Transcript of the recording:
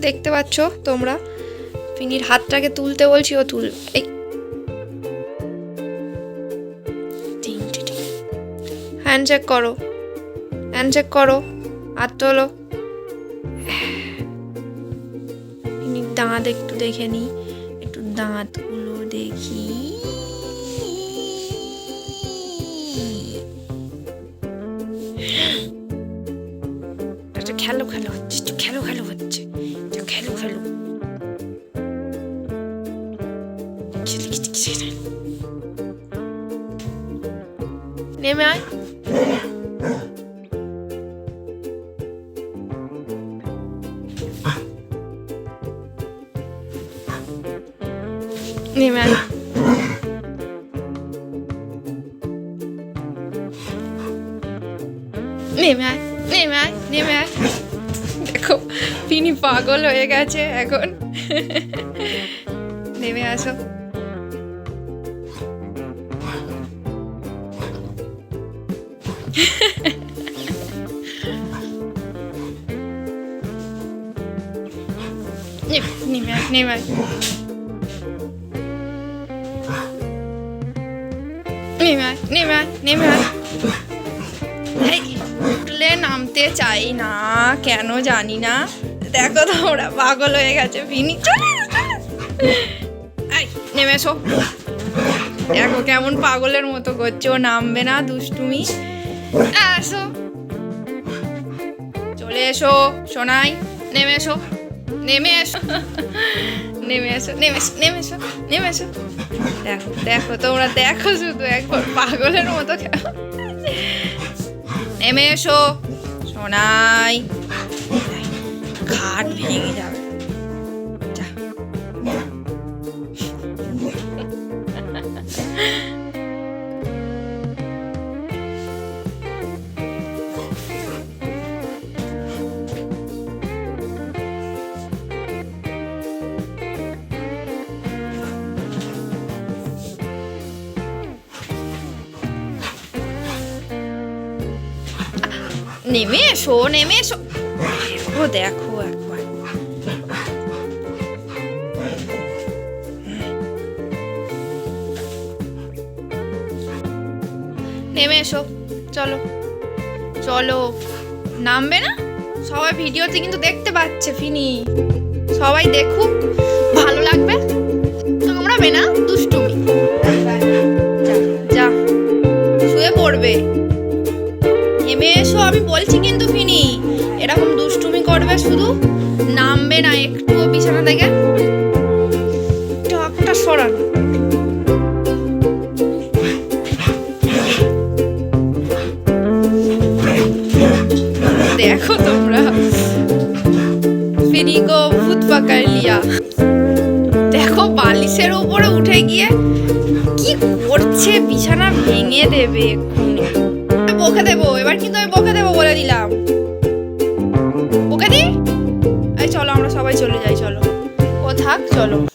দেখতে পাচ্ছ তোমরা? ফিনির হাতটাকে তুলতে বলছি, ও তুল এই। তিনটে ঠিক হ্যান্ড চেক করো। হ্যান্ড চেক করো। হাত তোলো। দাঁত একটু দেখে নি। একটু দাঁতগুলো দেখি। একটা খেলো খেলো হচ্ছে খেলো খেলো হচ্ছে। একটু খেলো খেলো খিচি খিচি খিচি। নেমে আয় নেমে আয় নেমে আয় নেমে আয় নেমে আয় দেখো, তিনি পাগল হয়ে গেছে এখন। নেমে আসো। নেমে নেমে আয় নেমে আয়। নেমে আয় নেমে আয় নেমে আয়। এই উঠলে নামতে চাই না, কেন জানি না। দেখো তোমরা, পাগল হয়ে গেছে ভিনি। চলে নেমে এসো। দেখো কেমন পাগলের মতো করছে, ও নামবে না, দুষ্টুমি। আসো। চলে এসো, সোনাই। নেমে এসো। নেমে এসো। নেমে এসো নেমে এসো নেমে এসো নেমে এসো। দেখো দেখো তোমরা, দেখো শুধু একবার পাগলের মতো নেমে এসো। সোনাই খাট ভেঙে যাবে যা। নেমে এসো নেমে এসো। দেখো দেখো একবার। নেমে এসো, চলো। চলো। নামবে না? সবাই ভিডিওতে কিন্তু দেখতে পাচ্ছে, ফিনি। সবাই দেখুক ভালো লাগবে? কামড়াবে না দুষ্টুমি। যা। শুয়ে পড়বে। নেমে এসো, আমি বলছি কিন্তু ফিনি। এরকম দুষ্টুমি করবে শুধু? নামবে না একটুও বিছানা থেকে? টাকটা সরান। দেখো তোমরা। ফিনি গো ভূত লিয়া। দেখো বালিশের উপরে উঠে গিয়ে কি করছে? বিছানা ভেঙে দেবে এক্ষুনি। বকে দেবো, এবার কিন্তু আমি বকে দেবো বলে দিলাম। বকে দি? এই চলো, আমরা সবাই চলে যাই, চলো। ও থাক, চলো।